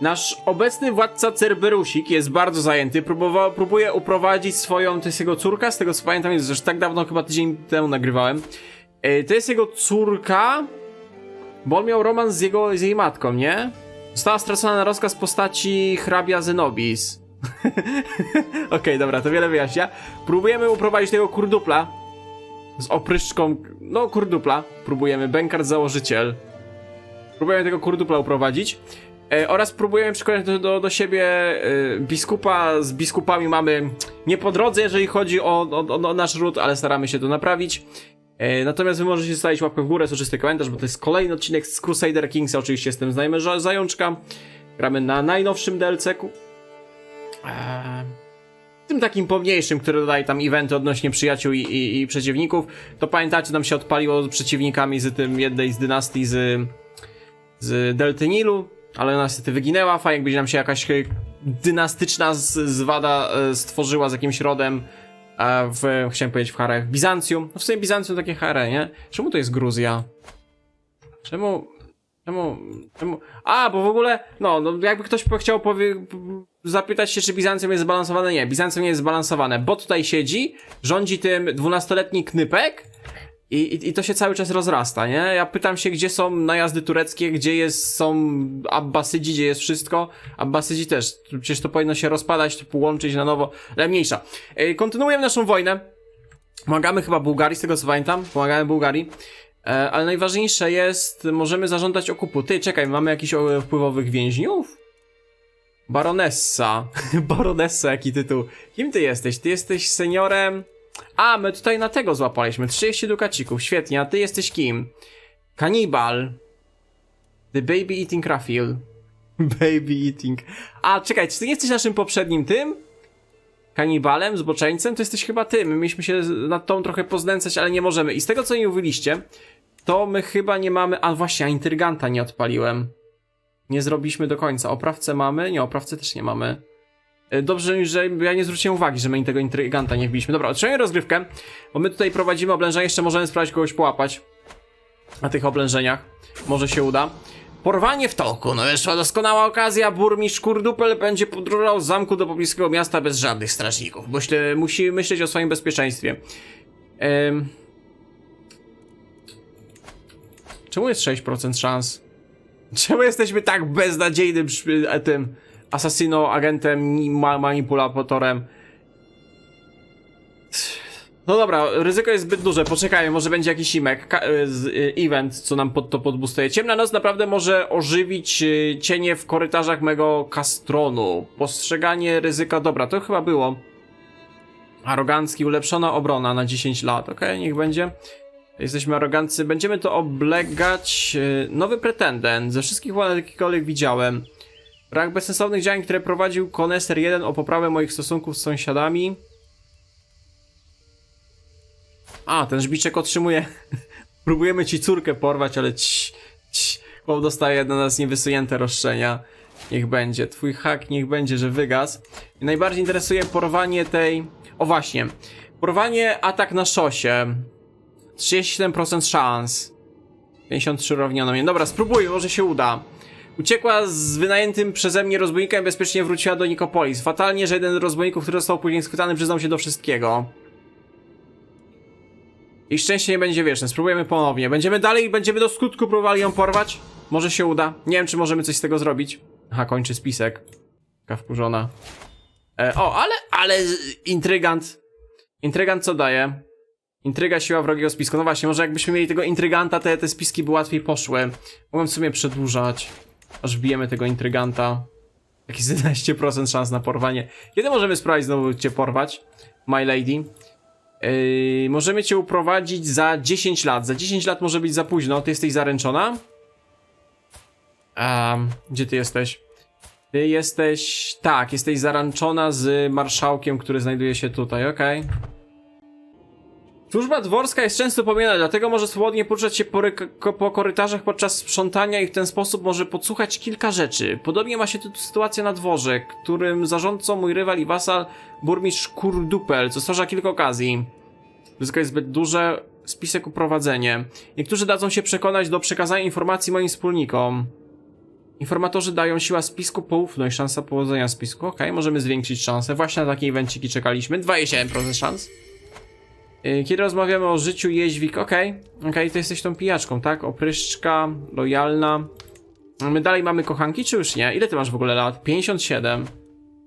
Nasz obecny władca Cerberusik jest bardzo zajęty, próbował, próbuje uprowadzić swoją, to jest jego córka, z tego co pamiętam, jest już tak dawno, chyba tydzień temu nagrywałem. E, to jest jego córka, bo on miał romans z, jego, z jej matką, nie? Została stracona na rozkaz postaci hrabia Zenobis. Okej, dobra, to wiele wyjaśnia. Próbujemy uprowadzić tego kurdupla z opryszczką, no kurdupla. Próbujemy, Benkart założyciel. Próbujemy tego kurdupla uprowadzić. E, oraz próbujemy przekonać do, do, do siebie e, biskupa. Z biskupami mamy nie po drodze, jeżeli chodzi o, o, o, nasz ród, ale staramy się to naprawić. E, natomiast wy możecie zostawić łapkę w górę, soczysty komentarz, bo to jest kolejny odcinek z Crusader Kings. Oczywiście jestem znajomym Zajączka. Gramy na najnowszym DLC-ku. Tym takim pomniejszym, który dodaje tam eventy odnośnie przyjaciół i, i, i przeciwników. To pamiętacie, tam się odpaliło z przeciwnikami z tym jednej z dynastii z, z Delty Nilu, ale ona niestety wyginęła. Fajnie, jakby nam się jakaś e, dynastyczna zwada e, stworzyła z jakimś rodem e, w, chciałem powiedzieć w Harach, Bizancjum. No w sumie Bizancjum takie Hare, nie? Czemu to jest Gruzja? Czemu... Czemu, czemu... A, bo w ogóle, no, no jakby ktoś chciał powie, zapytać się, czy Bizancjum jest zbalansowane. Nie, Bizancjum nie jest zbalansowane, bo tutaj siedzi, rządzi tym 12-letni knypek i, i, to się cały czas rozrasta, nie? Ja pytam się, gdzie są najazdy tureckie, gdzie jest, są Abbasydzi, gdzie jest wszystko. Abbasydzi też, przecież to powinno się rozpadać, to połączyć na nowo, ale mniejsza. Ej, Kontynuujemy naszą wojnę. Pomagamy chyba Bułgarii, z tego co pamiętam. Pomagamy Bułgarii. E, ale najważniejsze jest, możemy zażądać okupu. Ty, czekaj, mamy jakichś o, wpływowych więźniów? Baronessa. Baronessa, jaki tytuł. Kim ty jesteś? Ty jesteś seniorem... A, my tutaj na tego złapaliśmy. 30 dukacików, świetnie. A ty jesteś kim? Kanibal. The Baby Eating Raffil. baby Eating. A, czekaj, czy ty nie jesteś naszym poprzednim tym? kanibalem, zboczeńcem, to jesteś chyba ty. My mieliśmy się nad tą trochę poznęcać, ale nie możemy. I z tego, co mi mówiliście, to my chyba nie mamy... A właśnie, a intryganta nie odpaliłem. Nie zrobiliśmy do końca. Oprawcę mamy? Nie, oprawcę też nie mamy. E, Dobrze, że ja nie zwróciłem uwagi, że my tego intryganta nie wbiliśmy. Dobra, otrzymajmy rozgrywkę, bo my tutaj prowadzimy oblężenie, jeszcze możemy spróbować kogoś połapać na tych oblężeniach. Może się uda. Porwanie w toku. No wyszła doskonała okazja. Burmistrz Kurdupel będzie podróżował z zamku do pobliskiego miasta bez żadnych strażników. Śle- musi myśleć o swoim bezpieczeństwie. Em... Czemu jest 6% szans? Czemu jesteśmy tak beznadziejnym tym asasino, agentem, ma manipulatorem? No dobra, ryzyko jest zbyt duże, poczekajmy, może będzie jakiś imek, z, y, event, co nam pod to podbustuje. Ciemna noc naprawdę może ożywić y, cienie w korytarzach mego kastronu. Postrzeganie ryzyka, dobra, to chyba było. Arogancki, ulepszona obrona na 10 lat, okej, niech będzie. Jesteśmy aroganccy, będziemy to oblegać. Nowy pretendent, ze wszystkich władz, jakikolwiek widziałem. Brak bezsensownych działań, które prowadził Koneser 1 o poprawę moich stosunków z sąsiadami. A, ten żbiczek otrzymuje. Próbujemy ci córkę porwać, ale ci. ci Chłop dostaje na nas niewysunięte roszczenia. Niech będzie. Twój hak niech będzie, że wygasł. I najbardziej interesuje porwanie tej. O właśnie. Porwanie atak na szosie. 37% szans. 53 równiono mnie. Dobra, spróbuj, może się uda. Uciekła z wynajętym przeze mnie rozbójnikiem i bezpiecznie wróciła do Nikopolis. Fatalnie, że jeden z rozbójników, który został później schwytany, przyznał się do wszystkiego. I szczęście nie będzie wieczne. Spróbujemy ponownie. Będziemy dalej, będziemy do skutku próbowali ją porwać. Może się uda. Nie wiem, czy możemy coś z tego zrobić. Aha, kończy spisek. Taka wkurzona. E, o, ale, ale intrygant. Intrygant co daje? Intryga, siła wrogiego spisku. No właśnie, może jakbyśmy mieli tego intryganta, te, te spiski by łatwiej poszły. Mogłem w sumie przedłużać. Aż bijemy tego intryganta. Jakieś 11% szans na porwanie. Kiedy możemy spróbować znowu cię porwać? My lady. Yy, możemy cię uprowadzić za 10 lat. Za 10 lat może być za późno. Ty jesteś zaręczona? Um, gdzie ty jesteś? Ty jesteś... Tak, jesteś zaręczona z marszałkiem, który znajduje się tutaj, okej. Służba dworska jest często pomijana, dlatego może swobodnie poruszać się po, po korytarzach podczas sprzątania i w ten sposób może podsłuchać kilka rzeczy. Podobnie ma się tu sytuacja na dworze, którym zarządcą mój rywal i wasal burmistrz Kurdupel, co stwarza kilka okazji. Ryzyko jest zbyt duże, spisek uprowadzenie. Niektórzy dadzą się przekonać do przekazania informacji moim wspólnikom. Informatorzy dają siła spisku, poufność, szansa powodzenia spisku. Okej, możemy zwiększyć szansę. Właśnie na takie evenciki czekaliśmy. 27% szans. Yy, Kiedy rozmawiamy o życiu jeźdźwik, okej, okej, to jesteś tą pijaczką, tak? Opryszczka, lojalna. My dalej mamy kochanki, czy już nie? Ile ty masz w ogóle lat? 57.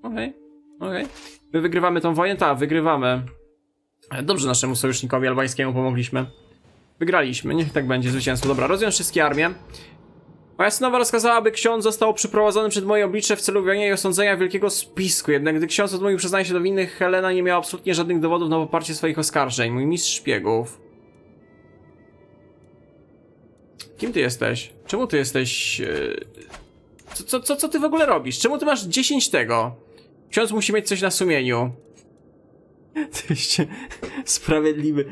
Okej, okej. My wygrywamy tą wojnę? Tak, wygrywamy. Dobrze naszemu sojusznikowi albańskiemu pomogliśmy. Wygraliśmy, niech tak będzie, zwycięstwo. Dobra, rozwiąż wszystkie armie. Moja synowa rozkazała, aby ksiądz został przyprowadzony przed moje oblicze w celu wyjaśnienia i osądzenia wielkiego spisku. Jednak gdy ksiądz odmówił przyznania się do winnych, Helena nie miała absolutnie żadnych dowodów na poparcie swoich oskarżeń. Mój mistrz szpiegów. Kim ty jesteś? Czemu ty jesteś... yy, Co, co, co, co ty w ogóle robisz? Czemu ty masz 10 tego? Ksiądz musi mieć coś na sumieniu. Tyście sprawiedliwy.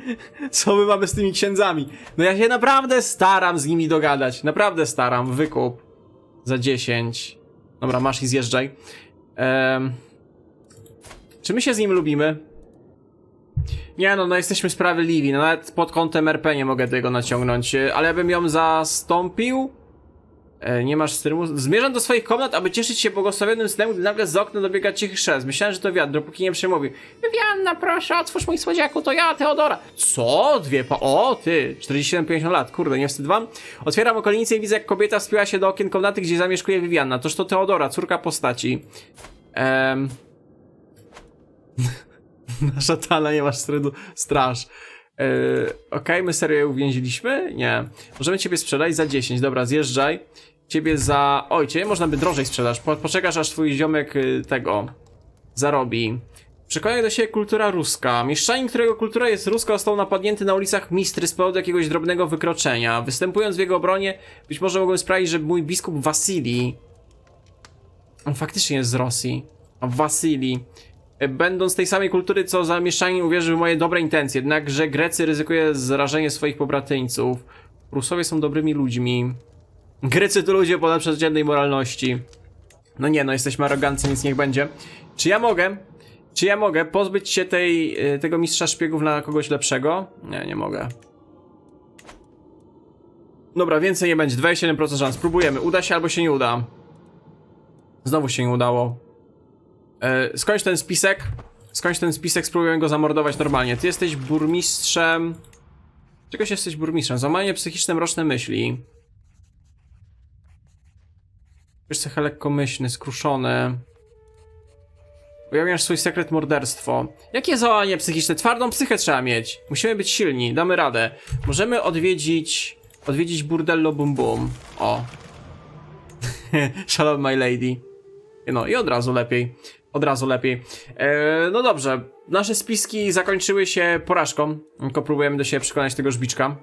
Co my mamy z tymi księdzami? No ja się naprawdę staram z nimi dogadać. Naprawdę staram. Wykup. Za 10. Dobra, masz i zjeżdżaj. Czy my się z nim lubimy? Nie no, no jesteśmy sprawiedliwi. No nawet pod kątem RP nie mogę tego naciągnąć. e, Ale ja bym ją zastąpił. E, nie masz streamu. Zmierzam do swoich komnat, aby cieszyć się błogosławionym snem, gdy nagle z okna dobiega cichy szes. Myślałem, że to wiatr, dopóki nie przemówił. Wianna, proszę, otwórz mój słodziaku, to ja, Teodora. Co? Dwie pa... O, ty! 47-50 lat, kurde, nie wstyd wam? Otwieram okolicę i widzę, jak kobieta wspiła się do okien komnaty, gdzie zamieszkuje Vivianna. Toż to Teodora, córka postaci. Ehm... Nasza tala, nie masz stredu. Straż. Yy, Okej, my serio uwięziliśmy? Nie. Możemy ciebie sprzedać za 10. Dobra, zjeżdżaj. Ciebie za... Oj, ciebie można by drożej sprzedać. Po, poczekasz, aż twój ziomek y, tego zarobi. Przekonaj do siebie kultura ruska. Mieszczanin, którego kultura jest ruska, został napadnięty na ulicach Mistry z powodu jakiegoś drobnego wykroczenia. Występując w jego obronie, być może mogłem sprawić, że mój biskup Wasili... On faktycznie jest z Rosji. Wasili będąc tej samej kultury co zamieszczanie uwierzył w moje dobre intencje, jednakże Grecy ryzykuje zarażenie swoich pobratyńców. Rusowie są dobrymi ludźmi. Grecy to ludzie ponad przeciętnej moralności. No nie, no jesteśmy arogancy, nic niech będzie. Czy ja mogę? Czy ja mogę pozbyć się tej, y, tego mistrza szpiegów na kogoś lepszego? Nie, nie mogę. Dobra, więcej nie będzie. 27% szans. Spróbujemy. Uda się albo się nie uda. Znowu się nie udało. E, skończ ten spisek. Skończ ten spisek, spróbujemy go zamordować normalnie. Ty jesteś burmistrzem. Czegoś jesteś burmistrzem. Złamanie psychiczne, mroczne myśli. Wiesz trochę lekkomyślny, skruszony. Ujawniasz swój sekret morderstwo. Jakie załamanie psychiczne? Twardą psychę trzeba mieć. Musimy być silni, damy radę. Możemy odwiedzić... Odwiedzić burdello bum bum. O. Shalom my lady. No i od razu lepiej. Od razu lepiej. E, no dobrze, nasze spiski zakończyły się porażką. Tylko próbujemy do siebie przekonać tego żbiczka.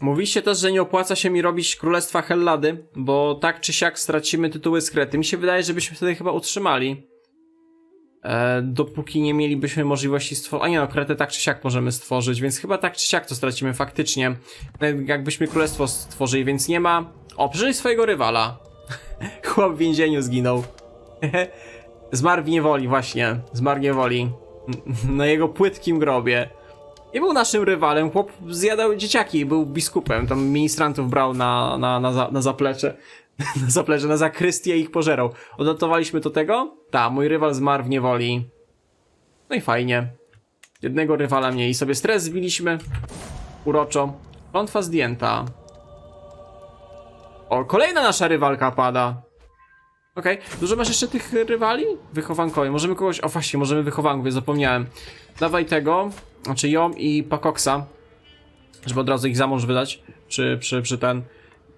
Mówiliście też, że nie opłaca się mi robić Królestwa Hellady, bo tak czy siak stracimy tytuły z Krety. Mi się wydaje, że byśmy wtedy chyba utrzymali. E, dopóki nie mielibyśmy możliwości stworzyć. A nie no, Kretę tak czy siak możemy stworzyć, więc chyba tak czy siak to stracimy faktycznie. Nawet Jakbyśmy królestwo stworzyli, więc nie ma. O, przeżyj swojego rywala. Chłop w więzieniu zginął. Zmarł w niewoli, właśnie. Zmarł w niewoli. Na jego płytkim grobie. Nie był naszym rywalem, chłop zjadał dzieciaki, był biskupem, tam ministrantów brał na, na, na, za, na zaplecze. na zaplecze, na zakrystię ich pożerał. Odnotowaliśmy to tego? Ta, mój rywal zmarł w niewoli. No i fajnie. Jednego rywala mniej. Sobie stres zbiliśmy. Uroczo. Klątwa zdjęta. O, kolejna nasza rywalka pada. Okej, dużo masz jeszcze tych rywali? Wychowankowie. Możemy kogoś. O właśnie, możemy wychowankowie, zapomniałem. Dawaj tego, znaczy ją i Pakoksa. Żeby od razu ich za mąż wydać. Przy, przy, przy ten.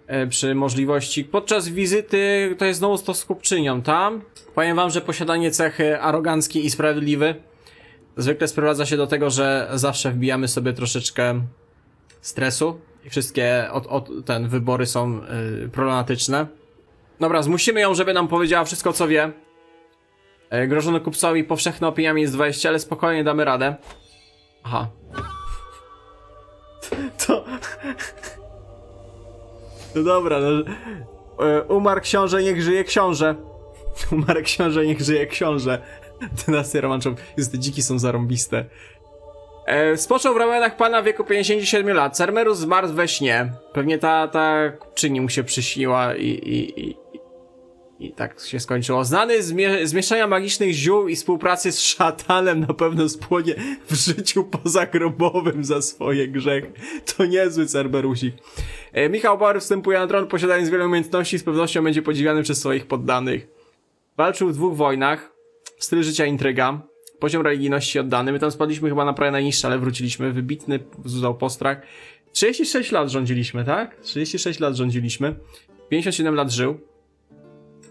E, przy możliwości. Podczas wizyty to jest znowu to z kupczynią, tam. Powiem wam, że posiadanie cechy arogancki i sprawiedliwy zwykle sprowadza się do tego, że zawsze wbijamy sobie troszeczkę stresu i wszystkie od, od, ten wybory są y, problematyczne. Dobra, zmusimy ją, żeby nam powiedziała wszystko, co wie. E, grożono kupcowi powszechne opiniami jest 20, ale spokojnie damy radę. Aha. To... No dobra, no... E, umarł książę, niech żyje książę. Umarł książę, niech żyje książę. Dynastia Romanczów. Jest, te dziki są zarąbiste. E, spoczął w ramionach pana w wieku 57 lat. Cermerus zmarł we śnie. Pewnie ta, ta czyni mu się przyśniła i, i, i, I tak się skończyło. Znany z, mie- z mieszania magicznych ziół i współpracy z szatanem na pewno spłonie w życiu pozagrobowym za swoje grzechy. To niezły Cerberusik. E, Michał Bauer wstępuje na tron, posiadając wiele umiejętności, z pewnością będzie podziwiany przez swoich poddanych. Walczył w dwóch wojnach. Styl życia intryga. Poziom religijności oddany. My tam spadliśmy chyba na prawie najniższy, ale wróciliśmy. Wybitny wzuzał postrach. 36 lat rządziliśmy, tak? 36 lat rządziliśmy. 57 lat żył.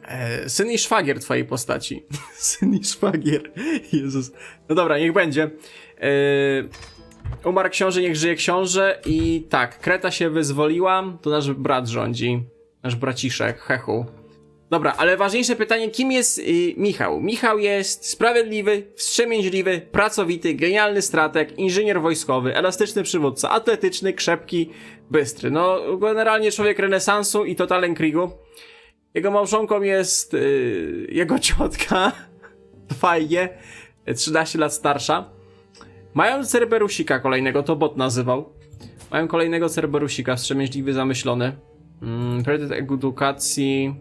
E, syn i szwagier twojej postaci. syn i szwagier. Jezus. No dobra, niech będzie. E, umarł książę, niech żyje książę. I tak, Kreta się wyzwoliła, to nasz brat rządzi. Nasz braciszek, Hechu. Dobra, ale ważniejsze pytanie, kim jest y, Michał? Michał jest sprawiedliwy, wstrzemięźliwy, pracowity, genialny strateg, inżynier wojskowy, elastyczny przywódca, atletyczny, krzepki, bystry. No, generalnie człowiek renesansu i totalny krigu. Jego małżonką jest y, jego ciotka, fajnie, 13 lat starsza. Mają Cerberusika kolejnego, to bot nazywał. Mają kolejnego Cerberusika, wstrzemięźliwy, zamyślony. Mm, priorytet edukacji,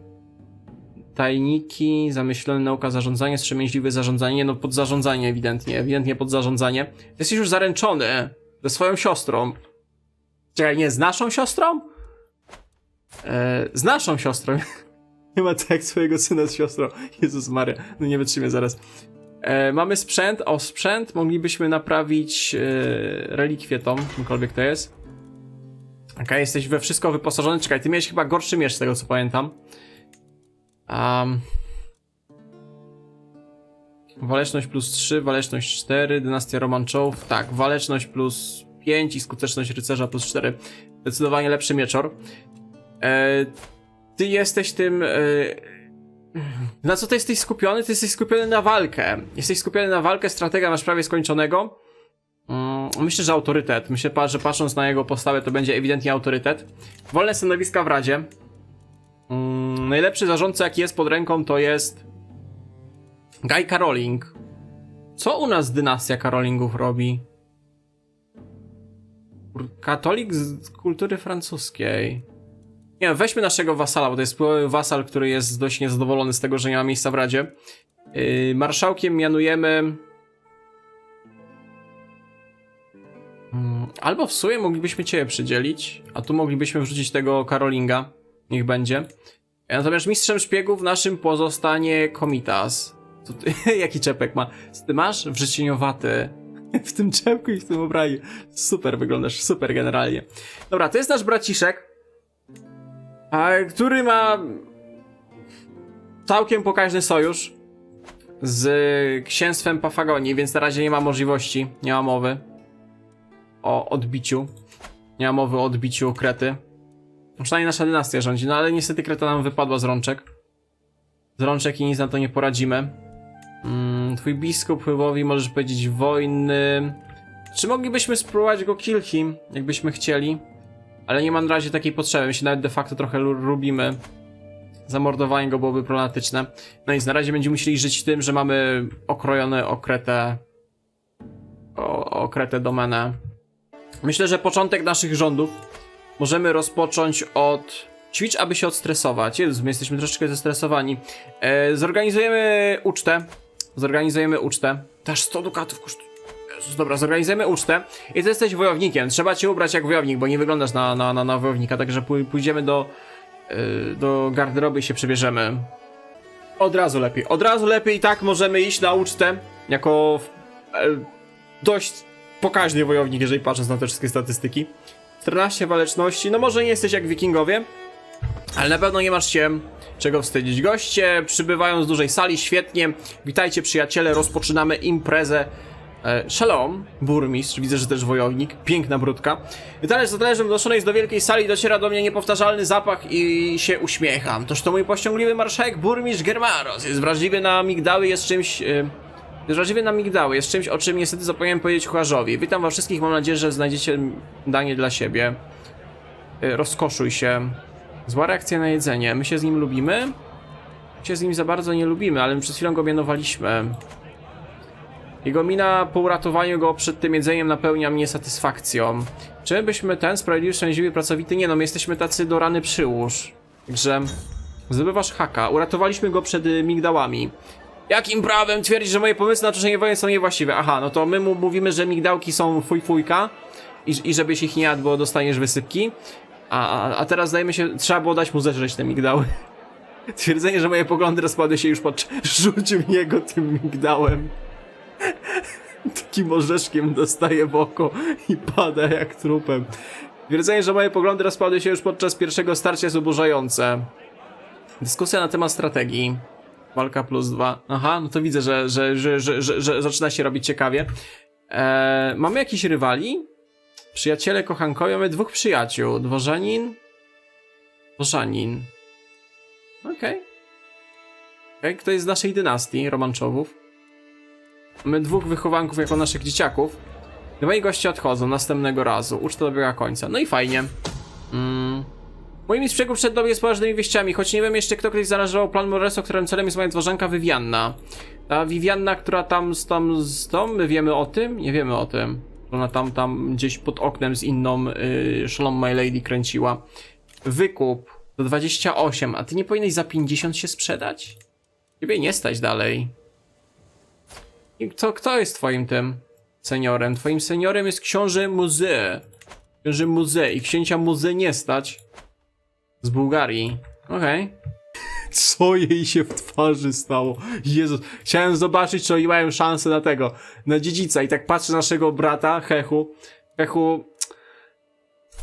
tajniki, zamyślony nauka zarządzania, wstrzemięźliwe zarządzanie, no pod zarządzanie ewidentnie, ewidentnie pod zarządzanie. Jesteś już zaręczony ze swoją siostrą. Czekaj, nie, z naszą siostrą? E, z naszą siostrą. nie ma tak swojego syna z siostrą. Jezus Maria, no nie wytrzymię zaraz. E, mamy sprzęt, o sprzęt moglibyśmy naprawić e, relikwię tą, czymkolwiek to jest. Okej, jesteś we wszystko wyposażony. Czekaj, ty miałeś chyba gorszy miecz z tego co pamiętam. Um, waleczność plus 3, waleczność 4, dynastia Romanczów. Tak, waleczność plus 5 i skuteczność rycerza plus 4. Zdecydowanie lepszy mieczor. E, ty jesteś tym. E, na co ty jesteś skupiony? Ty jesteś skupiony na walkę. Jesteś skupiony na walkę, stratega masz prawie skończonego. Mm, myślę, że autorytet. Myślę, że patrząc na jego postawę, to będzie ewidentnie autorytet. Wolne stanowiska w Radzie. Mm, najlepszy zarządca, jaki jest pod ręką, to jest Guy Caroling. Co u nas dynastia Karolingów robi? Katolik z kultury francuskiej. Nie, weźmy naszego wasala, bo to jest wasal, który jest dość niezadowolony z tego, że nie ma miejsca w Radzie. Yy, marszałkiem mianujemy... Mm, Albo w sumie moglibyśmy ciebie przydzielić, a tu moglibyśmy wrzucić tego Karolinga. Niech będzie. Natomiast mistrzem szpiegów naszym pozostanie Komitas. Co ty, jaki czepek ma? Ty masz wrzecioniowaty. W tym czepku i w tym ubraniu. Super wyglądasz, super generalnie. Dobra, to jest nasz braciszek, a, który ma całkiem pokaźny sojusz z księstwem Pafagonii, więc na razie nie ma możliwości, nie ma mowy o odbiciu. Nie ma mowy o odbiciu Krety. Przynajmniej nasza dynastia rządzi, no ale niestety Kreta nam wypadła z rączek. Z rączek i nic na to nie poradzimy. Mm, twój biskup wpływowi możesz powiedzieć wojny. Czy moglibyśmy spróbować go kill him, jakbyśmy chcieli? Ale nie ma na razie takiej potrzeby, my się nawet de facto trochę lu- lubimy. Zamordowanie go byłoby problematyczne. No nic, na razie będziemy musieli żyć tym, że mamy okrojone okretę... Okretę domenę. Myślę, że początek naszych rządów możemy rozpocząć od. Ćwicz, aby się odstresować. Jezus, my jesteśmy troszeczkę zestresowani. E, zorganizujemy ucztę. Zorganizujemy ucztę. Też 100 dukatów kosztuje. Dobra, zorganizujemy ucztę. I ty jesteś wojownikiem. Trzeba cię ubrać jak wojownik, bo nie wyglądasz na, na, na, na wojownika. Także pój- pójdziemy do, e, do garderoby i się przebierzemy. Od razu lepiej. Od razu lepiej tak możemy iść na ucztę. Jako e, dość pokaźny wojownik, jeżeli patrząc na te wszystkie statystyki. 14 waleczności, no może nie jesteś jak wikingowie, ale na pewno nie masz się czego wstydzić. Goście przybywają z dużej sali, świetnie. Witajcie przyjaciele, rozpoczynamy imprezę. E, Shalom, burmistrz, widzę, że też wojownik, piękna brudka. Talerz za talerzem wnoszony jest do wielkiej sali, dociera do mnie niepowtarzalny zapach i się uśmiecham. Toż to mój pościągliwy marszałek, burmistrz Germaros. Jest wrażliwy na migdały, jest czymś... E, jest wrażliwy na migdały, jest czymś, o czym niestety zapomniałem powiedzieć kucharzowi. Witam was wszystkich, mam nadzieję, że znajdziecie danie dla siebie. Y, Rozkoszuj się. Zła reakcja na jedzenie. My się z nim lubimy? My się z nim za bardzo nie lubimy, ale my przed chwilą go mianowaliśmy. Jego mina po uratowaniu go przed tym jedzeniem napełnia mnie satysfakcją. Czy byśmy ten sprawiedliwy, szczęśliwy, pracowity? Nie no, my jesteśmy tacy do rany przyłóż. Także Zdobywasz haka. Uratowaliśmy go przed y, migdałami. Jakim prawem twierdzisz, że moje pomysły na toczenie wojny są niewłaściwe? Aha, no to my mu mówimy, że migdałki są fuj fujka i, i żebyś ich nie jadł, bo dostaniesz wysypki. A, a, a teraz dajmy się, trzeba było dać mu zeżreć te migdały. Twierdzenie, że moje poglądy rozpadły się już pod... Rzucił niego tym migdałem. Takim orzeszkiem dostaje w oko i pada jak trupem. Twierdzenie, że moje poglądy rozpadły się już podczas pierwszego starcia jest oburzające. Dyskusja na temat strategii. Walka plus dwa. Aha, no to widzę, że, że, że, że, że, że zaczyna się robić ciekawie. Eee, mamy jakiś rywali? Przyjaciele kochankowie, mamy dwóch przyjaciół. Dworzanin. Dworzanin. Okej. Okay. Okej, kto jest z naszej dynastii Romanczowów? Mamy dwóch wychowanków jako naszych dzieciaków. Dwaj goście odchodzą następnego razu. Uczta dobiega końca. No i fajnie. Mm. Mój mistrz przegód przed dobie z poważnymi wieściami, choć nie wiem jeszcze kto kiedyś zarażował plan Moreso, którym celem jest moja dworzenka Vivianna. Ta Vivianna, która tam z tam z tą, my wiemy o tym? Nie wiemy o tym. Ona tam, tam gdzieś pod oknem z inną yy, szalą My Lady kręciła. Wykup do 28, a ty nie powinieneś za 50 się sprzedać? Ciebie nie stać dalej. I kto, kto jest twoim tym seniorem? Twoim seniorem jest książę Muze. Książę Muze i księcia Muze nie stać. Z Bułgarii. Okej. Co jej się w twarzy stało? Jezus, chciałem zobaczyć, czy oni mają szansę na tego, na dziedzica. I tak patrzę na naszego brata, Hechu. Hechu,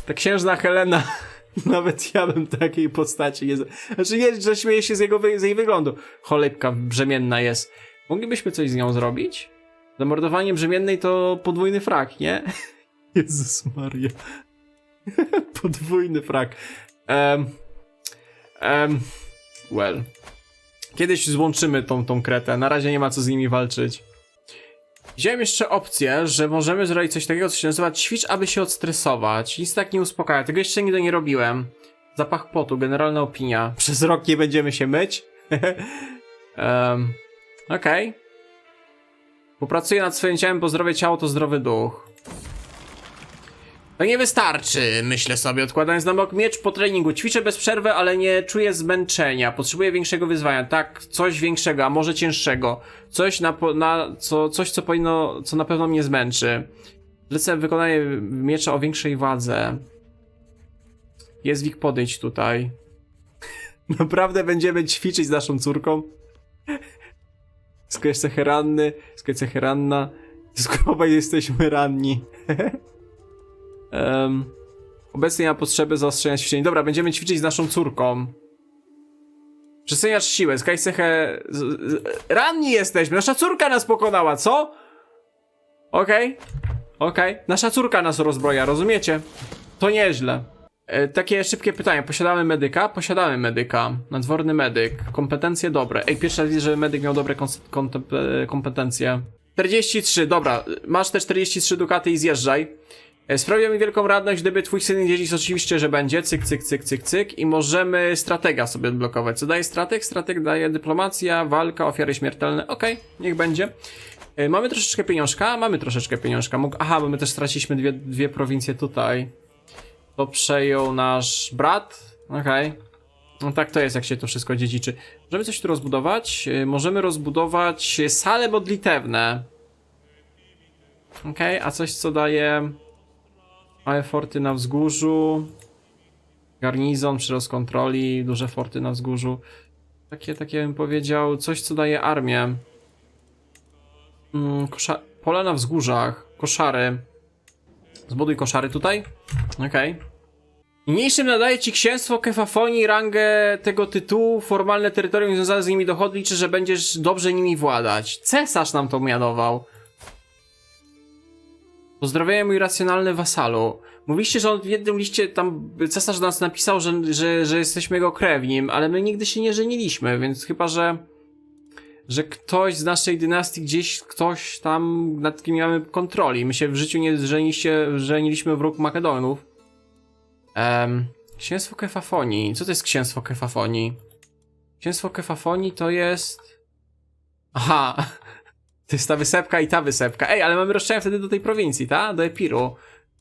ta księżna Helena, nawet ja bym takiej postaci nie... Znaczy nie, że śmieję się z, jego, z jej wyglądu. Cholipka brzemienna jest. Moglibyśmy coś z nią zrobić? Zamordowanie brzemiennej to podwójny frak, nie? Jezus Maria. podwójny frak. Um, um, well. Kiedyś złączymy tą, tą kretę. Na razie nie ma co z nimi walczyć. Wziąłem jeszcze opcję, że możemy zrobić coś takiego, co się nazywa ćwicz, aby się odstresować. Nic tak nie uspokaja. Tego jeszcze nigdy nie robiłem. Zapach potu, generalna opinia. Przez rok nie będziemy się myć. um, Okej. Popracuję nad swoim ciałem, bo zdrowe ciało to zdrowy duch. To nie wystarczy, myślę sobie, odkładając na bok miecz po treningu. Ćwiczę bez przerwy, ale nie czuję zmęczenia. Potrzebuję większego wyzwania. Tak, coś większego, a może cięższego. Coś, na, na, co, coś co powinno, co na pewno mnie zmęczy. Lecę wykonanie miecza o większej wadze. Jest wik podejdź tutaj. Naprawdę będziemy ćwiczyć z naszą córką? Skoro jest ranny, skoro jest ranna, skoro jesteśmy ranni. Um, obecnie ma potrzeby zaostrzenia ćwiczeń. Dobra, będziemy ćwiczyć z naszą córką. Przeceniasz siłę, skaj cechę... Ranni jesteśmy, nasza córka nas pokonała, co? Okej, okej. Nasza córka nas rozbroja, rozumiecie? To nieźle. E, takie szybkie pytanie. Posiadamy medyka? Posiadamy medyka. Nadworny medyk. Kompetencje dobre. Ej, pierwszy raz widzę, że medyk miał dobre e, kompetencje. 43, dobra. Masz te 43 dukaty i zjeżdżaj. E, Sprawia mi wielką radość, gdyby twój syn dziedzic oczywiście, że będzie. Cyk, cyk, cyk, cyk, cyk. I możemy stratega sobie odblokować. Co daje strateg? Strateg daje dyplomacja, walka, ofiary śmiertelne. Okej, niech będzie. Mamy troszeczkę pieniążka? Mamy troszeczkę pieniążka. Aha, bo my też straciliśmy dwie, dwie prowincje tutaj. To przejął nasz brat. Okej. No tak to jest, jak się to wszystko dziedziczy. Możemy coś tu rozbudować? E, Możemy rozbudować sale modlitewne. Okej, a coś co daje... Małe forty na wzgórzu. Garnizon, przyrost kontroli, duże forty na wzgórzu. Takie, takie bym powiedział, coś co daje armię. Mm, kosza... Pola na wzgórzach, koszary. Zbuduj koszary tutaj. Okej. Niniejszym nadaje ci księstwo Kefafonii rangę tego tytułu, formalne terytorium związane z nimi dochody, liczę, że będziesz dobrze nimi władać. Cesarz nam to mianował. Pozdrowienia mój racjonalny wasalu. Mówiliście, że on w jednym liście tam cesarz nas napisał, że, że, że jesteśmy jego krewnim, ale my nigdy się nie żeniliśmy, więc chyba, że że ktoś z naszej dynastii gdzieś, ktoś tam nad kim mamy kontroli. My się w życiu nie żeniliście, żeniliśmy w róg Makedonów. Um, księstwo Kefafonii. Co to jest księstwo Kefafonii? Księstwo Kefafonii to jest... Aha, to jest ta wysepka i ta wysepka. Ej, ale mamy roszczenia wtedy do tej prowincji, ta? Do Epiru.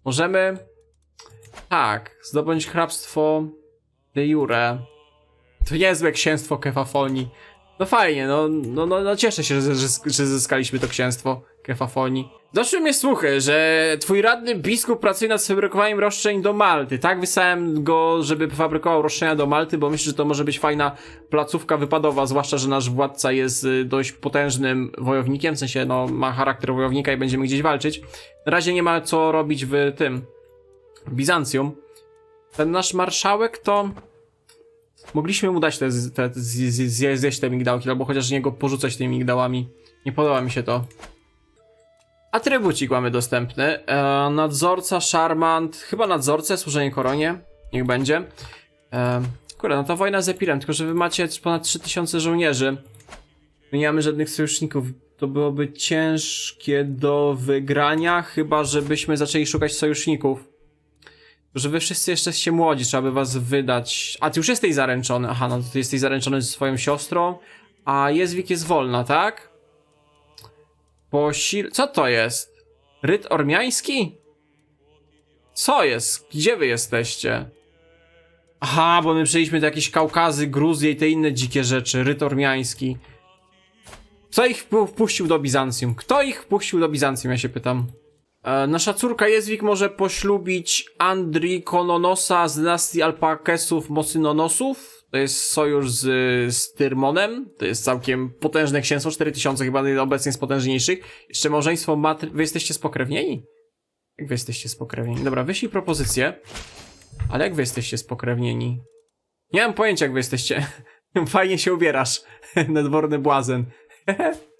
Możemy... Tak, zdobądź hrabstwo de jure. To niezłe księstwo kefafonii. No fajnie, no, no, no, no cieszę się, że, że, że zyskaliśmy to księstwo kefafonii. Doszły mnie słuchy, że twój radny biskup pracuje nad fabrykowaniem roszczeń do Malty. Tak, wysłałem go, żeby fabrykował roszczenia do Malty, bo myślę, że to może być fajna placówka wypadowa, zwłaszcza, że nasz władca jest y, dość potężnym wojownikiem, w sensie, no, ma charakter wojownika i będziemy gdzieś walczyć. Na razie nie ma co robić w tym, w Bizancjum. Ten nasz marszałek to... Mogliśmy mu dać te, te zje- zjeść te migdałki, albo chociaż niego porzucać tymi migdałami. Nie podoba mi się to. Atrybucik mamy dostępny. E, nadzorca, szarmant, chyba nadzorcę, służenie koronie. Niech będzie. E, kurde, no to wojna z Epirem, tylko że wy macie ponad 3000 żołnierzy. My nie mamy żadnych sojuszników. To byłoby ciężkie do wygrania, chyba żebyśmy zaczęli szukać sojuszników. Że wy wszyscy jeszcze jesteście młodzi, trzeba by was wydać. A ty już jesteś zaręczony. Aha, no to ty jesteś zaręczony ze swoją siostrą. A Jezwik jest wolna, tak? Posil... Co to jest? Ryt ormiański? Co jest? Gdzie wy jesteście? Aha, bo my przejęliśmy do jakieś Kaukazy, Gruzję i te inne dzikie rzeczy. Ryt ormiański. Kto ich wpu- wpuścił do Bizancjum? Kto ich wpuścił do Bizancjum, ja się pytam. E, nasza córka Jezwik może poślubić Andri Kononosa z dynastii Alpakesów Mosynonosów. To jest sojusz z, z Tyrmonem. To jest całkiem potężne księstwo, 4000 chyba obecnie z potężniejszych. Jeszcze małżeństwo matry... Wy jesteście spokrewnieni? Jak wy jesteście spokrewnieni? Dobra, wyślij propozycję. Ale jak wy jesteście spokrewnieni? Nie mam pojęcia, jak wy jesteście. Fajnie się ubierasz. Nadworny błazen.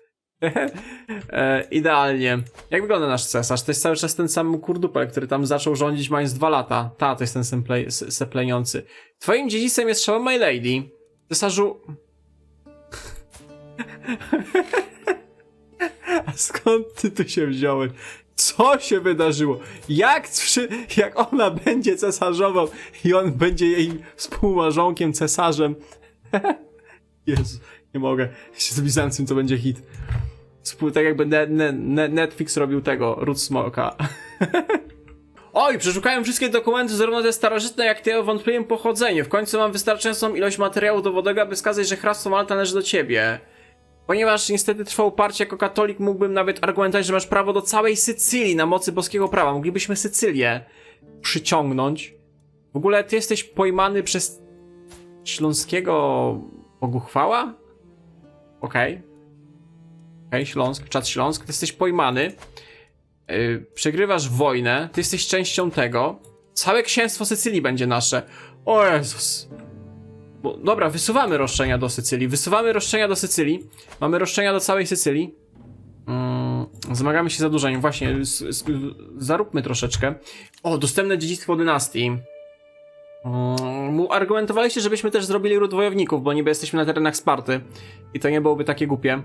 e, idealnie. Jak wygląda nasz cesarz? To jest cały czas ten sam kurdupel, który tam zaczął rządzić mając dwa lata. Ta, to jest ten semple, se- sepleniący. Twoim dziedzicem jest Shadow My Lady. Cesarzu... A skąd ty tu się wziąłeś? Co się wydarzyło? Jak, jak ona będzie cesarzową i on będzie jej współmarzonkiem, cesarzem? Jezu, nie mogę. Z Bizancjum to będzie hit. Tak jakby ne, ne, ne, Netflix robił tego, Root Smoka. Oj, przeszukałem wszystkie dokumenty, zarówno te starożytne, jak te o wątpliwym pochodzeniu. W końcu mam wystarczającą ilość materiału dowodowego, aby wskazać, że hrabstwo Malta należy do ciebie. Ponieważ niestety trwa uparcie jako katolik, mógłbym nawet argumentować, że masz prawo do całej Sycylii na mocy boskiego prawa. Moglibyśmy Sycylię przyciągnąć. W ogóle ty jesteś pojmany przez śląskiego Boguchwała? Okej. Okej, Śląsk, czat Śląsk, ty jesteś pojmany. Yy, przegrywasz wojnę, ty jesteś częścią tego. Całe księstwo Sycylii będzie nasze. O Jezus. Bo, dobra, wysuwamy roszczenia do Sycylii. Wysuwamy roszczenia do Sycylii. Mamy roszczenia do całej Sycylii. Mm, zmagamy się zadłużeniem. Właśnie, zaróbmy troszeczkę. O, dostępne dziedzictwo dynastii. Mm, argumentowaliście, żebyśmy też zrobili ród wojowników, bo niby jesteśmy na terenach Sparty. I to nie byłoby takie głupie.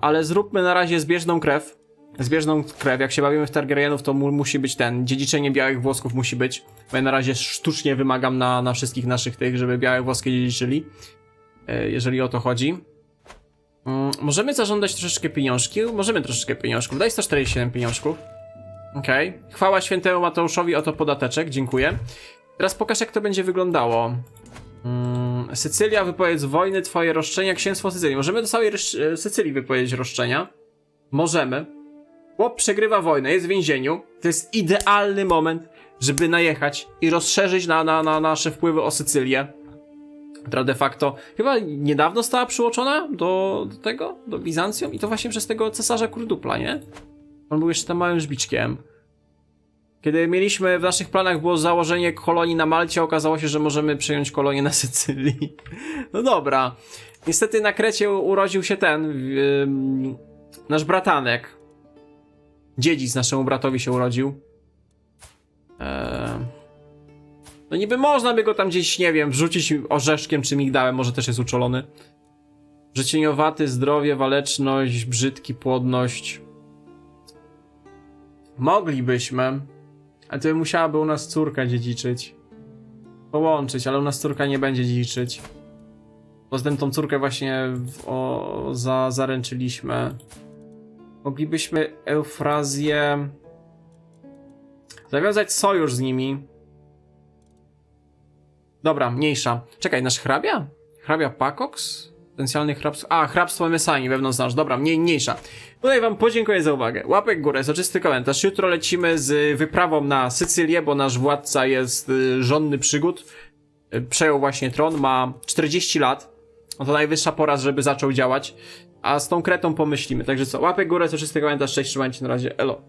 Ale zróbmy na razie zbieżną krew. Zbieżną krew. Jak się bawimy w Targaryenów, to mu, musi być ten. Dziedziczenie białych włosków musi być. Bo ja na razie sztucznie wymagam na, na wszystkich naszych tych, żeby białe włoskie dziedziczyli. E, jeżeli o to chodzi. Mm, możemy zażądać troszeczkę pieniążki? Możemy troszeczkę pieniążków. Daj 147 pieniążków. Okej. Chwała świętemu Mateuszowi, oto podateczek, dziękuję. Teraz pokaż, jak to będzie wyglądało. Mm, Sycylia, wypowiedz wojny, twoje roszczenia, księstwo Sycylii. Możemy do całej e, Sycylii wypowiedzieć roszczenia. Możemy. Chłop przegrywa wojnę, jest w więzieniu. To jest idealny moment, żeby najechać i rozszerzyć na, na, na nasze wpływy o Sycylię. Która de facto chyba niedawno została przyłączona do, do tego, do Bizancjum i to właśnie przez tego cesarza Kurdupla, nie? On był jeszcze tam małym żbiczkiem. Kiedy mieliśmy w naszych planach było założenie kolonii na Malcie, okazało się, że możemy przejąć kolonię na Sycylii. No dobra. Niestety na Krecie urodził się ten, ym, nasz bratanek. Dziedzic naszemu bratowi się urodził. Eee... No niby można by go tam gdzieś, nie wiem, wrzucić orzeszkiem czy migdałem, może też jest uczulony. Życzeniowaty, zdrowie, waleczność, brzydki, płodność. Moglibyśmy, ale to by musiałaby u nas córka dziedziczyć. Połączyć, ale u nas córka nie będzie dziedziczyć. Poza tym tą córkę właśnie w, o, za, zaręczyliśmy. Moglibyśmy Eufrazję zawiązać sojusz z nimi. Dobra, mniejsza. Czekaj, nasz hrabia? Hrabia Pacox? Potencjalny hrabstwo. A, hrabstwo Mesani, wewnątrz znasz. Dobra, mniej, mniejsza. Tutaj wam podziękuję za uwagę. Łapek górę, soczysty komentarz. Jutro lecimy z wyprawą na Sycylię, bo nasz władca jest y, żonny przygód. Y, Przejął właśnie tron, ma 40 lat. No to najwyższa pora, żeby zaczął działać. A z tą kretą pomyślimy. Także co, łapek górę, soczysty komentarz. Cześć, trzymajcie na razie. Elo.